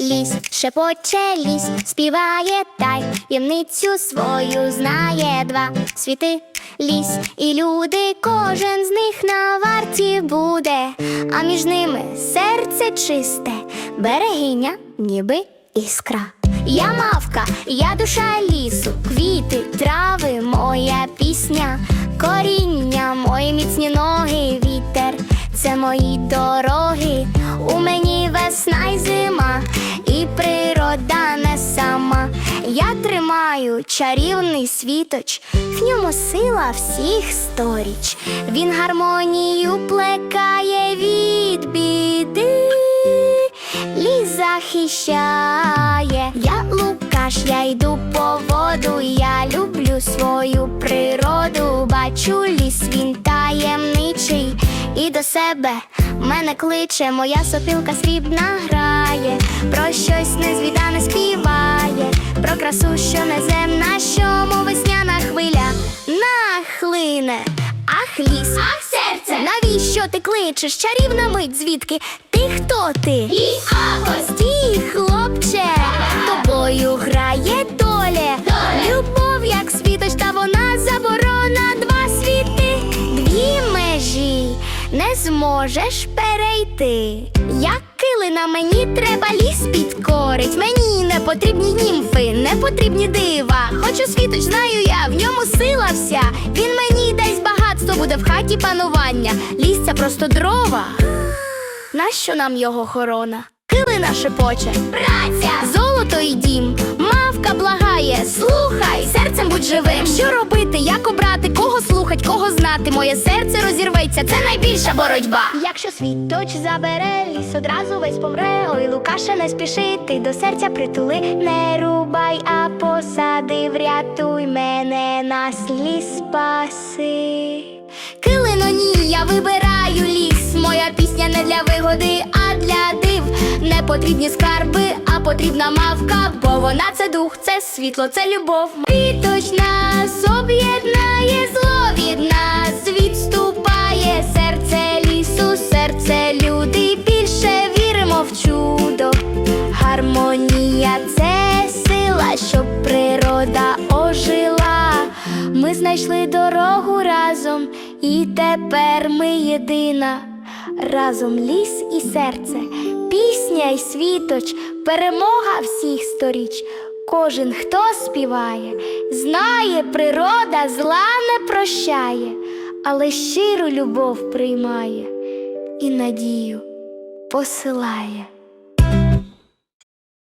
Ліс шепоче ліс, співає таємницю свою знає два світи. Ліс і люди, кожен з них на варті буде, а між ними серце чисте, берегиня, ніби іскра. Я мавка, я душа лісу, квіти, трави, моя пісня, коріння, мої міцні ноги, вітер, це мої дороги, у мені весна й зима, тримаю чарівний світоч, в ньому сила всіх сторіч. Він гармонію плекає від біди. Ліс захищає, я Лукаш, я йду по воду, я люблю свою природу, бачу ліс, він таємничий, і до себе мене кличе, моя сопілка срібна грає, про щось незвідане співає, красу, що неземна, що мов весняна хвиля нахлине. Ах, ліс, ах, серце, навіщо ти кличеш? Чарівна мить, звідки? Ти хто ти? Агось. Стій, хлопче, тобою грає доля. Любов, як світоч, та вона заборона два світи, дві межі не зможеш перейти. Як килина мені треба ліс підкорить. Мені потрібні німфи, не потрібні дива. Хочу світоч, знаю я, в ньому сила вся. Він мені дасть багатство, буде в хаті панування. Ліс це просто дрова. Нащо нам його хорона? Килина шепоче, праця, золото і дім, мавка благає, слухай, серцем будь живим. Що робити, як обрати, кого слухать, кого знати? Моє серце розірветься, це найбільша боротьба. Якщо світоч забере, ліс одразу весь помре. Ой, Лукаше, не спіши, ти до серця притули, не рубай, а посади, врятуй мене, нас ліс спаси. Килино, ні, я вибираю ліс. Моя пісня не для вигоди, а для див. Не потрібні скарби, а потрібна мавка, бо вона це дух, це світло, це любов. Віточ нас об'єднає, знайшли дорогу разом, і тепер ми єдина. Разом ліс і серце, пісня й світоч, перемога всіх сторіч. Кожен, хто співає, знає, природа зла не прощає, але щиру любов приймає і надію посилає.